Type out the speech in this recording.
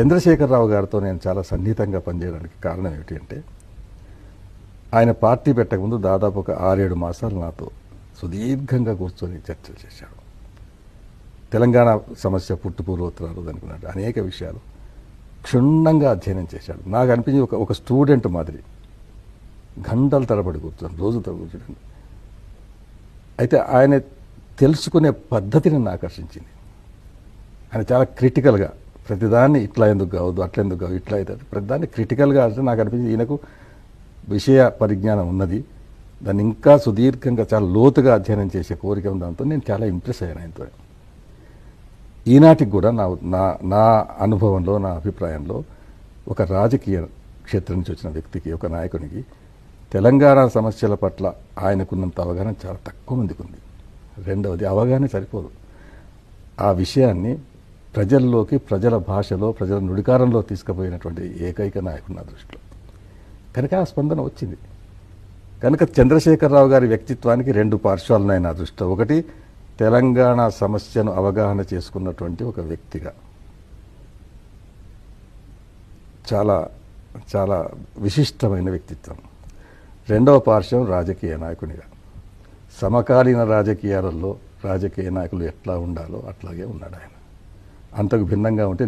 చంద్రశేఖరరావు గారితో నేను చాలా సన్నిహితంగా పనిచేయడానికి కారణం ఏమిటి అంటే ఆయన పార్టీ పెట్టకముందు దాదాపు ఒక ఆరేడు మాసాలు నాతో సుదీర్ఘంగా కూర్చొని చర్చలు చేశాడు. తెలంగాణ సమస్య పుట్టుపూర్వోత్తరాలు అనుకున్నాడు అనేక విషయాలు క్షుణ్ణంగా అధ్యయనం చేశాడు. నాకు అనిపించింది ఒక ఒక స్టూడెంట్ మాదిరి. గంటల తరబడి కూర్చొని రోజు తరబడి అయితే ఆయన తెలుసుకునే పద్ధతిని ఆకర్షించింది. ఆయన చాలా క్రిటికల్గా ప్రతిదాన్ని ఇట్లా ఎందుకు కావద్దు అట్లా ఎందుకు కావద్దు ఇట్లా అయితే ప్రతిదాన్ని క్రిటికల్గా అంటే నాకు అనిపించింది ఈయనకు విషయ పరిజ్ఞానం ఉన్నది. దాన్ని ఇంకా సుదీర్ఘంగా చాలా లోతుగా అధ్యయనం చేసే కోరిక ఉన్న దాంతో నేను చాలా ఇంప్రెస్ అయ్యాను ఆయనతో. ఈనాటికి కూడా నా నా నా అనుభవంలో నా అభిప్రాయంలో ఒక రాజకీయ క్షేత్రం నుంచి వచ్చిన వ్యక్తికి ఒక నాయకునికి తెలంగాణ సమస్యల పట్ల ఆయనకున్నంత అవగాహన చాలా తక్కువ మందికి ఉంది. రెండవది అవగాహన సరిపోదు. ఆ విషయాన్ని ప్రజల్లోకి ప్రజల భాషలో ప్రజల నుడికారంలో తీసుకుపోయినటువంటి ఏకైక నాయకుడు నా దృష్టిలో. కనుక ఆ స్పందన వచ్చింది. కనుక చంద్రశేఖరరావు గారి వ్యక్తిత్వానికి రెండు పార్శ్వాలున్నాయి నా దృష్టిలో. ఒకటి తెలంగాణ సమస్యను అవగాహన చేసుకున్నటువంటి ఒక వ్యక్తిగా. చాలా చాలా విశిష్టమైన వ్యక్తిత్వం. రెండవ పార్శ్వం రాజకీయ నాయకునిగా. సమకాలీన రాజకీయాలలో రాజకీయ నాయకులు ఎట్లా ఉండాలో అట్లాగే ఉన్నాడు ఆయన అంతకు భిన్నంగా ఉంటే